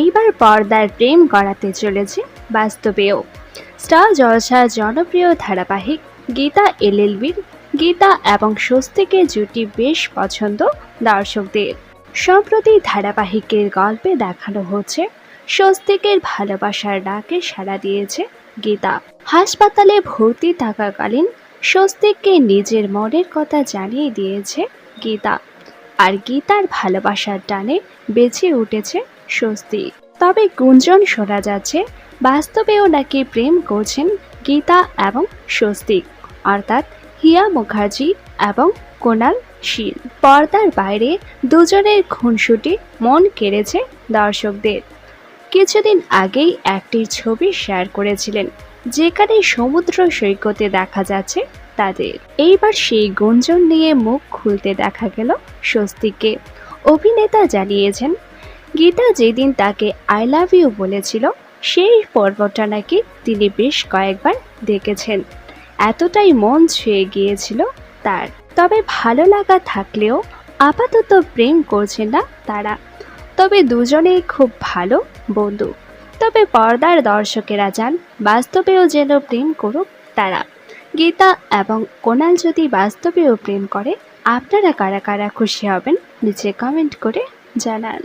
এইবার পর্দার প্রেম গড়াতে চলেছে বাস্তবেও। স্টার জলসার জনপ্রিয় ধারাবাহিক গীতা এলএলবির গীতা এবং স্বস্তিকের জুটি বেশ পছন্দ দর্শকদের। সম্প্রতি ধারাবাহিকের গল্পে দেখানো হচ্ছে, স্বস্তিকের ভালোবাসার ডাকে সাড়া দিয়েছে গীতা। হাসপাতালে ভর্তি থাকাকালীন স্বস্তিককে নিজের মনের কথা জানিয়ে দিয়েছে গীতা। আর গীতার ভালোবাসার টানে বেঁচে উঠেছে স্বস্তি। তবে গুঞ্জন শোনা যাচ্ছে, বাস্তবেও নাকি প্রেম করছেন গীতা এবং স্বস্তিক অর্থাৎ হিয়া মুখার্জি এবং কোনাল শীল। পর্দার বাইরে দুজনের খুনসুটি মন কেড়েছে দর্শকদের। কিছুদিন আগেই একটি ছবি শেয়ার করেছিলেন, যেখানে সমুদ্র সৈকতে দেখা যাচ্ছে তাদের। এইবার সেই গুঞ্জন নিয়ে মুখ খুলতে দেখা গেল স্বস্তিককে। অভিনেতা জানিয়েছেন, গীতা যেদিন তাকে আই লাভ ইউ বলেছিল, সেই পর্বটা নাকি তিনি বেশ কয়েকবার দেখেছেন। এতটাই মন ছুঁয়ে গিয়েছিল তার। তবে ভালো লাগা থাকলেও আপাতত প্রেম করছেন না তারা। তবে দুজনেই খুব ভালো বন্ধু। তবে পর্দার দর্শকেরা যান বাস্তবেও যেন প্রেম করুক তারা। গীতা এবং কোনাল যদি বাস্তবেও প্রেম করে, আপনারা কারা কারা খুশি হবেন, নিচে কমেন্ট করে জানান।